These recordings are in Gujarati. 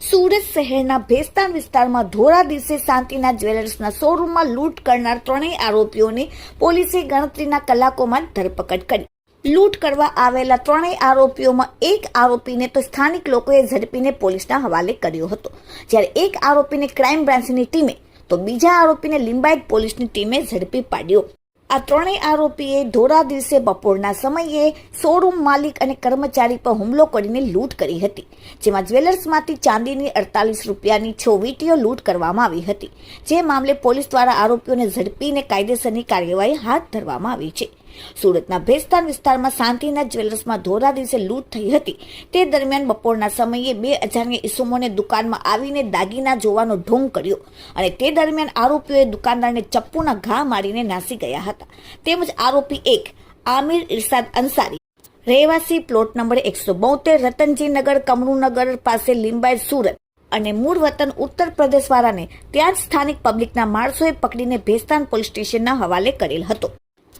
સુરત શહેરના ભેસ્તાન વિસ્તારમાં ધોરા દિવસે શાંતિના જ્વેલર્સના શોરૂમમાં લૂંટ કરનાર ત્રણેય આરોપીઓની પોલીસે ગણતરીના કલાકોમાં ધરપકડ કરી. લૂંટ કરવા આવેલા ત્રણેય આરોપીઓમાં એક આરોપીને તો સ્થાનિક લોકોએ ઝડપીને પોલીસના હવાલે કર્યો હતો. જ્યારે એક આરોપીને ક્રાઇમ બ્રાન્ચની ટીમે, તો બીજા આરોપીને લિંબાયત પોલીસની ટીમે ઝડપી પાડ્યો. આ ત્રણેય આરોપીએ ધોરા દિવસે બપોરના સમયે શોરૂમ માલિક અને કર્મચારી પર હુમલો કરીને લૂંટ કરી હતી, જેમાં જ્વેલર્સમાંથી ચાંદીની અડતાલીસ રૂપિયાની છ વીટીઓ લૂંટ કરવામાં આવી હતી. જે મામલે પોલીસ દ્વારા આરોપીઓને ઝડપીને કાયદેસરની કાર્યવાહી હાથ ધરવામાં આવી છે. સુરતના ભેસ્તાન વિસ્તારમાં શાંતિના જ્વેલર્સમાં ધોરા દિવસે લૂંટ થઈ હતી. તે દરમિયાન બપોરના સમયે બે અજાણ્યા ઈસમોને દુકાનમાં આવીને દાગીના જોવાનો ઢોંગ કર્યો અને તે દરમિયાન આરોપીઓએ દુકાનદારને ચપ્પુના ઘા મારીને નાસી ગયા હતા. તેમજ આરોપી એક, આમિર ઇરશાદ અંસારી. રહેવાસી પ્લોટ નંબર એકસો બોતેર રતનજીનગર કમળુનગર પાસે લીંબાયત, સુરત અને મૂળ વતન ઉત્તર પ્રદેશવાળાને ત્યાં જ સ્થાનિક પબ્લિકના માણસોએ પકડીને ભેસ્તાન પોલીસ સ્ટેશનના હવાલે કરેલ હતો.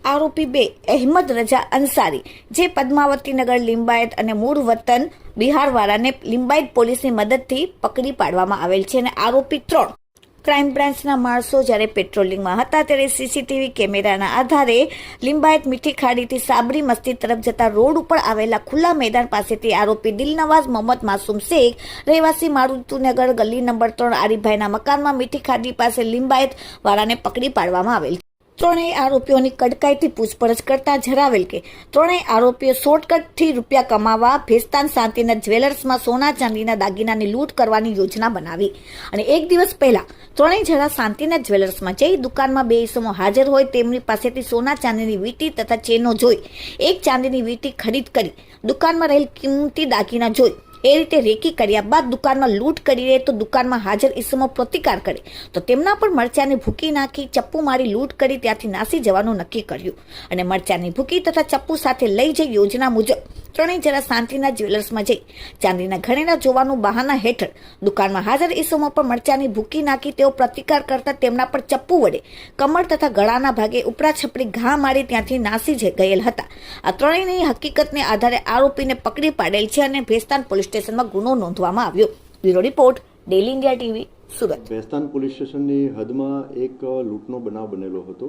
આરોપી બે, અહેમદ રજા અંસારી, જે પદ્માવતી નગર લિંબાયત અને મૂળ વતન બિહારવાળાને લિંબાયત પોલીસની મદદથી પકડી પાડવામાં આવેલ છે અને આરોપી ત્રણ. ક્રાઇમ બ્રાન્ચના માણસો જ્યારે પેટ્રોલિંગમાં હતા ત્યારે સીસીટીવી કેમેરાના આધારે લિંબાયત મીઠી ખાડીથી સાબરી મસ્તી તરફ જતા રોડ ઉપર આવેલા ખુલ્લા મેદાન પાસેથી આરોપી દિલનવાઝ મોહમ્મદ માસુમ શેખ, રહેવાસી મારુતુનગર ગલી નંબર ત્રણ આરીફભાઈના મકાનમાં મીઠી ખાડી પાસે લિંબાયત વાળાને પકડી પાડવામાં આવેલ ત્રણેય આરોપીઓની કડકાઈથી પૂછપરછ કરતા જણાવેલ કે ત્રણેય આરોપીઓ શોર્ટકટથી રૂપિયા કમાવા, ભેસ્તાન શાંતિના જ્વેલર્સમાં સોના ચાંદીના દાગીનાની લૂંટ કરવાની યોજના બનાવી. અને એક દિવસ પહેલા ત્રણેય જણા શાંતિના જ્વેલર્સમાં જઈ દુકાનમાં બે ઈસમો હાજર હોય તેમની પાસેથી સોના ચાંદીની વીંટી તથા ચેનો જોઈ. એક ચાંદીની વીંટી ખરીદ કરી દુકાનમાં રહેલ કિંમતી દાગીના જોઈ. એ રીતે રેકી કર્યા બાદ દુકાનમાં લૂંટ કરી રહે તો દુકાનમાં હાજર ઈસમો પ્રતિકાર કરે. તો તેમના પર મરચાને ભૂકી નાખી, ચપ્પુ મારી લૂંટ કરી ત્યાંથી નાસી જવાનું નક્કી કર્યું. અને મરચાની ભૂકી તથા ચપ્પુ સાથે લઈ જઈ યોજના મુજબ ત્રણેય જરા શાંતિના જ્વેલર્સમાં જઈ. ચાંદીના ઘરેણા જોવાનું બહાના હેઠળ દુકાનમાં હાજર ઈસમો પર મરચાની ભૂકી નાખી તેઓ પ્રતિકાર કરતા તેમના પર ચપ્પુ વડે, કમર તથા ગળાના ભાગે ઉપરા છપડી ઘા મારી ત્યાંથી નાસી ગયેલ હતા. આ ત્રણેયની હકીકતને આધારે આરોપીને પકડી પાડેલ છે અને ભેસ્તાન પોલીસ સ્ટેશનમાં ગુનો નોંધવામાં આવ્યો. Bureau report daily India TV, Surat. વેસ્તાન police સ્ટેશનની હદમાં એક લૂંટનો બનાવ બનેલો હતો.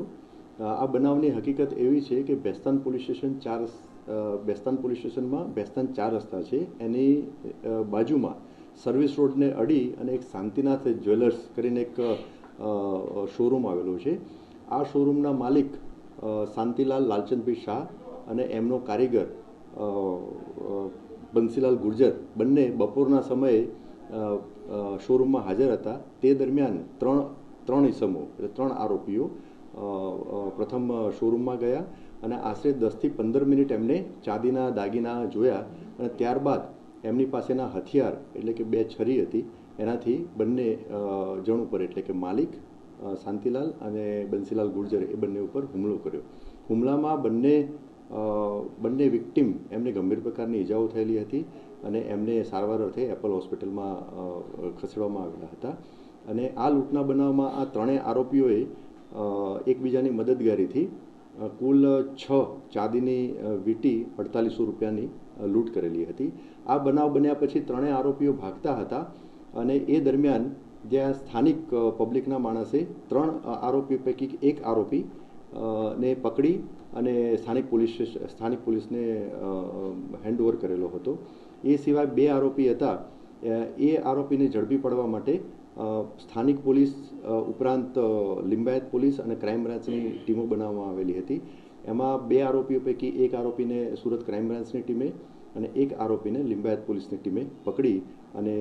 આ બનાવની હકીકત એવી છે કે બેસ્તાન પોલીસ સ્ટેશન ચાર બેસ્તાન પોલીસ સ્ટેશનમાં બેસ્તાન ચાર રસ્તા છે. એની બાજુમાં સર્વિસ રોડને અડી અને એક શાંતિનાથ જ્વેલર્સ કરીને એક શોરૂમ આવેલો છે. આ શોરૂમના માલિક શાંતિલાલ લાલચંદભાઈ શાહ અને એમનો કારીગર બંસીલાલ ગુર્જર બંને બપોરના સમયે શોરૂમમાં હાજર હતા. તે દરમિયાન ત્રણ ત્રણ ઇસમો, એટલે ત્રણ આરોપીઓ પ્રથમ શોરૂમમાં ગયા અને આશરે દસથી પંદર મિનિટ એમને ચાંદીના દાગીના જોયા અને ત્યારબાદ એમની પાસેના હથિયાર, એટલે કે બે છરી હતી, એનાથી બંને જણ ઉપર, એટલે કે માલિક શાંતિલાલ અને બંસીલાલ ગુર્જર એ બંને ઉપર હુમલો કર્યો. હુમલામાં બંને બંને વિક્ટિમ એમને ગંભીર પ્રકારની ઈજાઓ થયેલી હતી અને એમને સારવાર અર્થે એપલ હોસ્પિટલમાં ખસેડવામાં આવેલા હતા. અને આ લૂંટના બનાવમાં આ ત્રણેય આરોપીઓએ એકબીજાની મદદગારીથી કુલ છ ચાંદીની વીટી અડતાલીસો રૂપિયાની લૂંટ કરેલી હતી. આ બનાવ બન્યા પછી ત્રણેય આરોપીઓ ભાગતા હતા અને એ દરમિયાન જ્યાં સ્થાનિક પબ્લિકના માણસે ત્રણ આરોપી પૈકી એક આરોપી ને પકડી અને સ્થાનિક પોલીસ સ્થાનિક પોલીસને હેન્ડઓવર કરેલો હતો. એ સિવાય બે આરોપી હતા. એ આરોપીને ઝડપી પડવા માટે સ્થાનિક પોલીસ ઉપરાંત લિંબાયત પોલીસ અને ક્રાઇમ બ્રાન્ચની ટીમો બનાવવામાં આવેલી હતી. એમાં બે આરોપીઓ પૈકી એક આરોપીને સુરત ક્રાઇમ બ્રાન્ચની ટીમે અને એક આરોપીને લિંબાયત પોલીસની ટીમે પકડી અને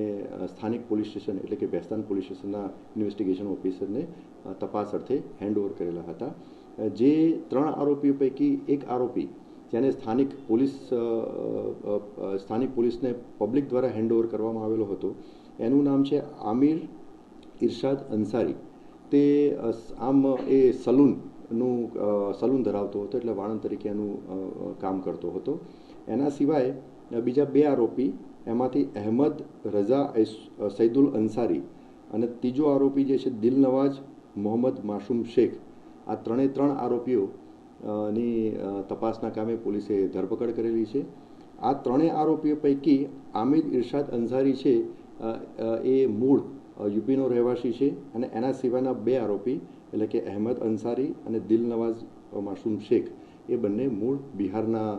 સ્થાનિક પોલીસ સ્ટેશન એટલે કે ભેસ્તાન પોલીસ સ્ટેશનના ઇન્વેસ્ટિગેશન ઓફિસરને તપાસ અર્થે હેન્ડઓવર કરેલા હતા. જે ત્રણ આરોપીઓ પૈકી એક આરોપી, જેને સ્થાનિક પોલીસ સ્થાનિક પોલીસને પબ્લિક દ્વારા હેન્ડઓવર કરવામાં આવેલો હતો. એનું નામ છે આમિર ઇરશાદ અંસારી. તે આમ એ સલૂનનું સલૂન ધરાવતો હતો, એટલે વાણંદ તરીકે એનું કામ કરતો હતો. એના સિવાય બીજા બે આરોપી, એમાંથી અહેમદ રઝા સૈદુલ અંસારી અને ત્રીજો આરોપી જે છે દિલનવાજ મોહમ્મદ માસુમ શેખ. આ ત્રણે ત્રણ આરોપીઓ ની તપાસના કામે પોલીસે ધરપકડ કરેલી છે. આ ત્રણેય આરોપીઓ પૈકી આમિદ ઇરશાદ અંસારી છે એ મૂળ યુપીનો રહેવાસી છે અને એના સિવાયના બે આરોપી એટલે કે અહેમદ અંસારી અને દિલનવાઝ માસૂમ શેખ, એ બંને મૂળ બિહારના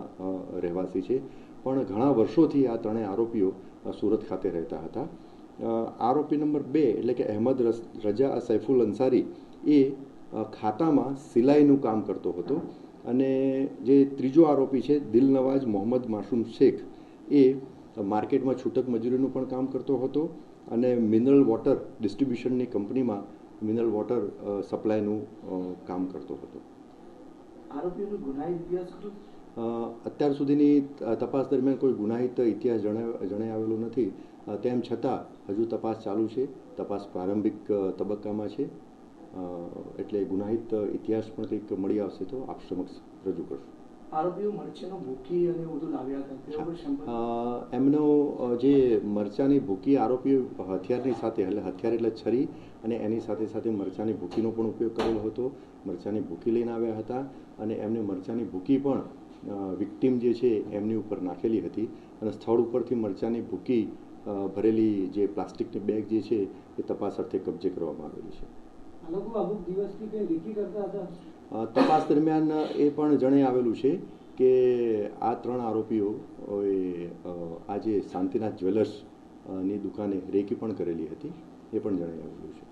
રહેવાસી છે. પણ ઘણા વર્ષોથી આ ત્રણેય આરોપીઓ સુરત ખાતે રહેતા હતા. આરોપી નંબર બે એટલે કે અહેમદ રજા સૈફુલ અંસારી એ ખાતામાં સિલાઈનું કામ કરતો હતો અને જે ત્રીજો આરોપી છે દિલનવાજ મોહમ્મદ માસૂમ શેખ એ માર્કેટમાં છૂટક મજૂરીનું પણ કામ કરતો હતો અને મિનરલ વોટર ડિસ્ટ્રીબ્યુશનની કંપનીમાં મિનરલ વોટર સપ્લાયનું કામ કરતો હતો. અત્યાર સુધીની તપાસ દરમિયાન કોઈ ગુનાહિત ઇતિહાસ જણાય આવેલો નથી. તેમ છતાં હજુ તપાસ ચાલુ છે. તપાસ પ્રારંભિક તબક્કામાં છે. એટલે ગુનાહિત ઇતિહાસ પણ કંઈક મળી આવશે તો આપ સમક્ષ રજૂ કરશું. આરોપીઓ મરચીનો ભૂકી અને બધું લાવ્યા હતા એમનો જે મરચાની ભૂકી આરોપીઓ હથિયારની સાથે એટલે હથિયાર એટલે છરી અને એની સાથે સાથે મરચાની ભૂકીનો પણ ઉપયોગ કરેલો હતો. મરચાની ભૂકી લઈને આવ્યા હતા અને એમને મરચાની ભૂકી પણ વિક્ટીમ જે છે એમની ઉપર નાખેલી હતી. અને સ્થળ ઉપરથી મરચાની ભૂકી ભરેલી જે પ્લાસ્ટિકની બેગ જે છે એ તપાસ અર્થે કબજે કરવામાં આવેલી છે. તપાસ દરમિયાન એ પણ જણાઈ આવેલું છે કે આ ત્રણ આરોપીઓ આજે શાંતિનાથ જ્વેલર્સની દુકાને રેકી પણ કરેલી હતી. એ પણ જણાઈ આવેલું છે.